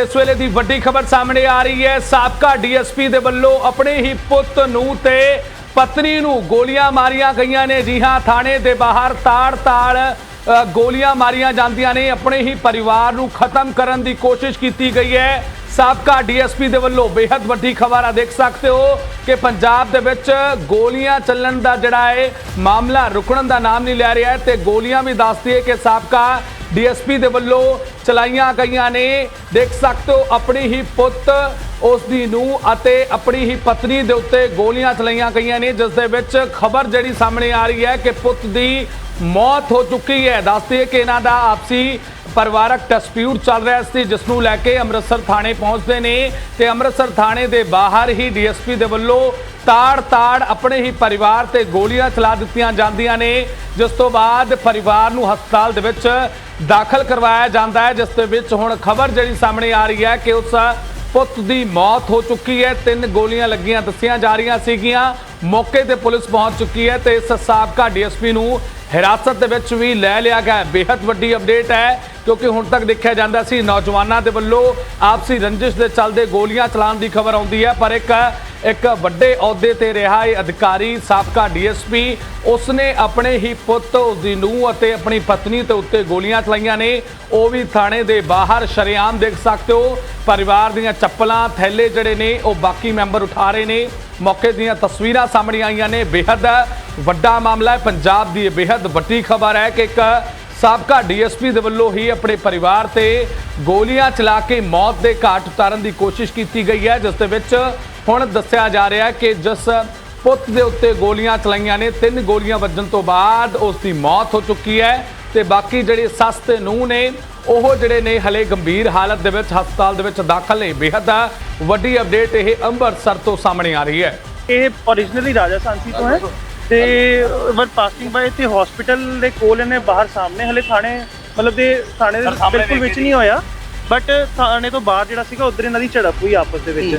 ਇਸ ਵੇਲੇ ਦੀ ਵੱਡੀ ਖਬਰ ਸਾਹਮਣੇ ਆ ਰਹੀ ਹੈ। ਸਾਬਕਾ ਡੀਐਸਪੀ ਦੇ ਵੱਲੋਂ ਆਪਣੇ ਹੀ ਪੁੱਤ ਨੂੰ ਤੇ ਪਤਨੀ ਨੂੰ ਗੋਲੀਆਂ ਮਾਰੀਆਂ ਗਈਆਂ ਨੇ। ਜੀ ਹਾਂ, ਥਾਣੇ ਦੇ ਬਾਹਰ ਤਾੜ-ਤਾੜ ਗੋਲੀਆਂ ਮਾਰੀਆਂ ਜਾਂਦੀਆਂ ਨੇ। ਆਪਣੇ ਹੀ ਪਰਿਵਾਰ ਨੂੰ ਖਤਮ ਕਰਨ ਦੀ ਕੋਸ਼ਿਸ਼ ਕੀਤੀ ਗਈ ਹੈ। ਸਾਬਕਾ ਡੀਐਸਪੀ ਦੇ ਵੱਲੋਂ ਬੇहद ਵੱਡੀ ਖਬਰ ਆ। ਦੇਖ ਸਕਦੇ ਹੋ ਕਿ ਪੰਜਾਬ ਦੇ ਵਿੱਚ ਗੋਲੀਆਂ ਚੱਲਣ ਦਾ ਜਿਹੜਾ ਹੈ, ਮਾਮਲਾ ਰੁਕਣ ਦਾ ਨਾਮ ਨਹੀਂ ਲੈ ਰਿਹਾ ਹੈ ਤੇ ਗੋਲੀਆਂ ਵੀ ਦੱਸਦੀ ਹੈ ਕਿ ਸਾਬਕਾ ਡੀਐਸਪੀ ਦੇ ਵੱਲੋਂ ਚਲਾਈਆਂ ਗਈਆਂ ਨੇ। ਦੇਖ ਸਕਦੇ ਹੋ ਆਪਣੀ ਹੀ ਪੁੱਤ ਉਸ ਦੀ ਨੂੰ ਅਤੇ ਆਪਣੀ ਹੀ ਪਤਨੀ ਦੇ ਉੱਤੇ ਗੋਲੀਆਂ ਚਲਾਈਆਂ ਗਈਆਂ ਨੇ, ਜਿਸ ਦੇ ਵਿੱਚ ਖਬਰ ਜਿਹੜੀ ਸਾਹਮਣੇ ਆ ਰਹੀ ਹੈ ਕਿ ਪੁੱਤ ਦੀ ਮੌਤ ਹੋ ਚੁੱਕੀ ਹੈ। ਦੱਸਦੀ ਹੈ ਕਿ ਇਹਨਾਂ ਦਾ ਆਪਸੀ ਪਰਿਵਾਰਕ ਡਿਸਪਿਊਟ ਚੱਲ ਰਿਹਾ ਸੀ, ਜਿਸ ਨੂੰ ਲੈ ਕੇ ਅੰਮ੍ਰਿਤਸਰ ਥਾਣੇ ਪਹੁੰਚਦੇ ਨੇ ਤੇ ਅੰਮ੍ਰਿਤਸਰ ਥਾਣੇ ਦੇ ਬਾਹਰ ਹੀ ਡੀਐਸਪੀ ਦੇ ਵੱਲੋਂ ਤਾੜ-ਤਾੜ ਆਪਣੇ ਹੀ ਪਰਿਵਾਰ ਤੇ ਗੋਲੀਆਂ ਚਲਾ ਦਿੱਤੀਆਂ ਜਾਂਦੀਆਂ ਨੇ, ਜਿਸ ਤੋਂ ਬਾਅਦ ਪਰਿਵਾਰ ਨੂੰ ਹਸਪਤਾਲ ਦੇ ਵਿੱਚ ਦਾਖਲ ਕਰਵਾਇਆ ਜਾਂਦਾ ਹੈ, ਜਿਸ ਦੇ ਵਿੱਚ ਹੁਣ ਖਬਰ ਜਿਹੜੀ ਸਾਹਮਣੇ ਆ ਰਹੀ ਹੈ ਕਿ ਉਸ ਪੁੱਤ ਦੀ ਮੌਤ ਹੋ ਚੁੱਕੀ ਹੈ। ਤਿੰਨ ਗੋਲੀਆਂ ਲੱਗੀਆਂ ਦੱਸੀਆਂ ਜਾ ਰਹੀਆਂ ਸੀਗੀਆਂ। ਮੌਕੇ ਤੇ ਪੁਲਿਸ ਪਹੁੰਚ ਚੁੱਕੀ ਹੈ ਤੇ ਇਸ ਸਾਬਕਾ ਡੀਐਸਪੀ ਨੂੰ ਹਿਰਾਸਤ ਦੇ ਵਿੱਚ ਵੀ ਲੈ ਲਿਆ ਗਿਆ ਹੈ। ਬੇहद ਵੱਡੀ ਅਪਡੇਟ ਹੈ, ਕਿਉਂਕਿ ਹੁਣ ਤੱਕ ਦੇਖਿਆ ਜਾਂਦਾ ਸੀ ਨੌਜਵਾਨਾਂ ਦੇ ਵੱਲੋਂ ਆਪਸੀ ਰੰਜਿਸ਼ ਦੇ ਚੱਲਦੇ ਗੋਲੀਆਂ ਚਲਾਉਣ ਦੀ ਖਬਰ ਆਉਂਦੀ ਹੈ। ਪਰ ਇੱਕ ਇੱਕ ਵੱਡੇ ਅਹੁਦੇ ਤੇ ਰਿਹਾ ਇਹ ਅਧਿਕਾਰੀ ਸਾਬਕਾ ਡੀਐਸਪੀ। ਉਸਨੇ ਆਪਣੇ ਹੀ ਪੁੱਤ, ਉਸਦੀ ਨੂੰਹ ਅਤੇ ਆਪਣੀ ਪਤਨੀ ਤੇ ਉੱਤੇ ਗੋਲੀਆਂ ਚਲਾਈਆਂ ਨੇ। ਉਹ ਵੀ ਥਾਣੇ ਦੇ ਬਾਹਰ ਸ਼ਰੇਆਮ ਦੇਖ ਸਕਦੇ ਹੋ। ਪਰਿਵਾਰ ਦੀਆਂ ਚੱਪਲਾਂ, ਥੈਲੇ ਜਿਹੜੇ ਨੇ, ਉਹ ਬਾਕੀ ਮੈਂਬਰ ਉਠਾ ਰਹੇ ਨੇ। ਮੌਕੇ ਦੀਆਂ ਤਸਵੀਰਾਂ ਸਾਹਮਣੇ ਆਈਆਂ ਨੇ। ਬੇਹੱਦ ਵੱਡਾ ਮਾਮਲਾ ਹੈ। ਪੰਜਾਬ ਦੀ ਇਹ ਬੇहद ਵੱਡੀ ਖਬਰ ਹੈ ਕਿ ਇੱਕ ਸਾਬਕਾ ਡੀਐਸਪੀ ਦੇ ਵੱਲੋਂ ਹੀ ਆਪਣੇ ਪਰਿਵਾਰ ਤੇ ਗੋਲੀਆਂ ਚਲਾ ਕੇ ਮੌਤ ਦੇ ਘਾਟ ਉਤਾਰਨ ਦੀ ਕੋਸ਼ਿਸ਼ ਕੀਤੀ ਗਈ ਹੈ, ਜਿਸ ਦੇ ਵਿੱਚ ਹੁਣ ਦੱਸਿਆ ਜਾ ਰਿਹਾ ਕਿ ਜਿਸ ਪੁੱਤ ਦੇ ਉੱਤੇ ਗੋਲੀਆਂ ਚਲਾਈਆਂ ਨੇ ਤਿੰਨ ਗੋਲੀਆਂ ਵੱਜਣ ਤੋਂ ਬਾਅਦ ਉਸ ਦੀ ਮੌਤ ਹੋ ਚੁੱਕੀ ਹੈ ਤੇ ਬਾਕੀ ਜਿਹੜੇ ਸੱਸ ਤੇ ਨੂੰਹ ਨੇ ਉਹ ਜਿਹੜੇ ਨੇ ਹਲੇ ਗੰਭੀਰ ਹਾਲਤ ਦੇ ਵਿੱਚ ਹਸਪਤਾਲ ਦੇ ਵਿੱਚ ਦਾਖਲ ਨੇ। ਬੇहद ਵੱਡੀ ਅਪਡੇਟ ਇਹ ਅੰਮ੍ਰਿਤਸਰ ਤੋਂ ਸਾਹਮਣੇ ਆ ਰਹੀ ਹੈ। ਇਹ originally ਰਾਜਾ ਸਾਂਸੀ ਤੋਂ ਹੈ ਤੇ ਵਰ ਪਾਸਿੰਗ ਬਾਏ ਤੇ ਹਸਪੀਟਲ ਦੇ ਕੋਲ ਇਹਨੇ ਬਾਹਰ ਸਾਹਮਣੇ ਹਲੇ ਥਾਣੇ ਮਤਲਬ ਦੇ ਥਾਣੇ ਦੇ ਬਿਲਕੁਲ ਵਿੱਚ ਨਹੀਂ ਹੋਇਆ ਬਟ ਥਾਣੇ ਤੋਂ ਬਾਹਰ ਜਿਹੜਾ ਸੀਗਾ ਉਧਰ ਇਹਨਾਂ ਦੀ ਝੜਪ ਹੋਈ ਆਪਸ ਦੇ ਵਿੱਚ।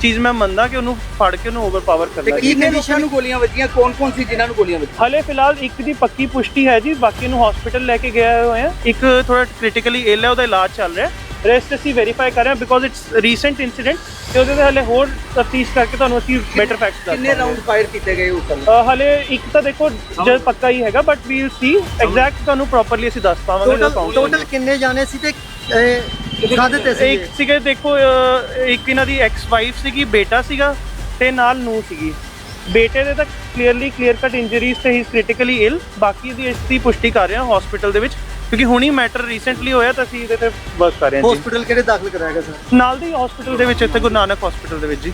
ਚੀਜ਼ ਮੈਂ ਮੰਨਦਾ ਕਿ ਉਹਨੂੰ ਫੜ ਕੇ ਉਹਨੂੰ ਓਵਰਪਾਵਰ ਤੇ ਕਰਨਾ ਕੀ ਕੰਡੀਸ਼ਨ ਨੂੰ ਗੋਲੀਆਂ ਵੱਜੀਆਂ? ਕੌਣ ਕੌਣ ਸੀ ਜਿਨ੍ਹਾਂ ਨੂੰ ਗੋਲੀਆਂ ਵੱਜੀਆਂ? ਹਲੇ ਫਿਲਹਾਲ ਇੱਕ ਦੀ ਪੱਕੀ ਪੁਸ਼ਟੀ ਹੈ ਜੀ ਬਾਕੀ ਨੂੰ ਹਸਪੀਟਲ ਲੈ ਕੇ ਗਏ ਹੋਏ ਆ ਇੱਕ ਥੋੜਾ ਕ੍ਰਿਟੀਕਲੀ ਇਲ ਹੈ ਉਹਦਾ ਇਲਾਜ ਚੱਲ ਰਿਹਾ। ਰੈਸਟ ਅਸੀਂ ਵੈਰੀਫਾਈ ਕਰ ਰਹੇ ਹਾਂ ਬਿਕੋਜ਼ ਇਟਸ ਰੀਸੈਂਟ ਇਨਸੀਡੈਂਟ ਤੇ ਉਹਦੇ ਤੇ ਹਲੇ ਹੋਰ ਤਫਤੀਸ਼ ਕਰਕੇ ਤੁਹਾਨੂੰ ਅਸੀਂ ਬੈਟਰ ਫੈਕਟਸ ਦੱਸ ਕਿੰਨੇ। ਰਾਉਂਡ ਫਾਇਰ ਕੀਤੇ ਗਏ ਅ, ਹਲੇ ਇੱਕ ਤਾਂ ਦੇਖੋ ਜਦ ਪੱਕਾ ਹੀ ਹੈਗਾ ਬਟ ਵੀਲ ਸੀ ਐਗਜ਼ੈਕਟ ਤੁਹਾਨੂੰ ਪ੍ਰੋਪਰਲੀ ਅਸੀਂ ਦੱਸ ਪਾਵਾਂਗੇ ਟੋਟਲ ਕਿੰਨੇ ਜਾਣੇ ਸੀ ਤੇ ਕਾਦੇ ਤੇ ਹੋਣਗੇ। ਇੱਕ ਸੀਗੇ ਦੇਖੋ ਇੱਕ ਇਹਨਾਂ ਦੀ ਐਕਸ ਵਾਈਫ ਸੀਗੀ ਬੇਟਾ ਸੀਗਾ ਤੇ ਨਾਲ ਨੂੰ ਸੀਗੀ। ਬੇਟੇ ਦੇ ਤਾਂ ਕਲੀਅਰਲੀ ਕਲੀਅਰ ਕੱਟ ਇੰਜਰੀਜ਼ ਤੇ ਹੀ ਕ੍ਰਿਟੀਕਲੀ ਇਲ ਬਾਕੀ ਦੀ ਇਸ ਦੀ ਪੁਸ਼ਟੀ ਕਰ ਰਹੇ ਹਾਂ ਹਸਪੀਟਲ ਦੇ ਵਿੱਚ। ਕਿਉਂਕਿ ਹੁਣੀ ਮੈਟਰ ਰੀਸੈਂਟਲੀ ਹੋਇਆ ਤਾਂ ਅਸੀਂ ਇਹਦੇ ਤੇ ਵਰਕ ਕਰ ਰਹੇ ਹਾਂ ਜੀ। ਹਸਪੀਟਲ ਕਿਹੜੇ ਦਾਖਲ ਕਰਾਇਆ ਗਿਆ ਸਰ? ਨਾਲ ਦੀ ਹਸਪੀਟਲ ਦੇ ਵਿੱਚ ਇੱਥੇ ਗੁਰੂ ਨਾਨਕ ਹਸਪੀਟਲ ਦੇ ਵਿੱਚ ਜੀ।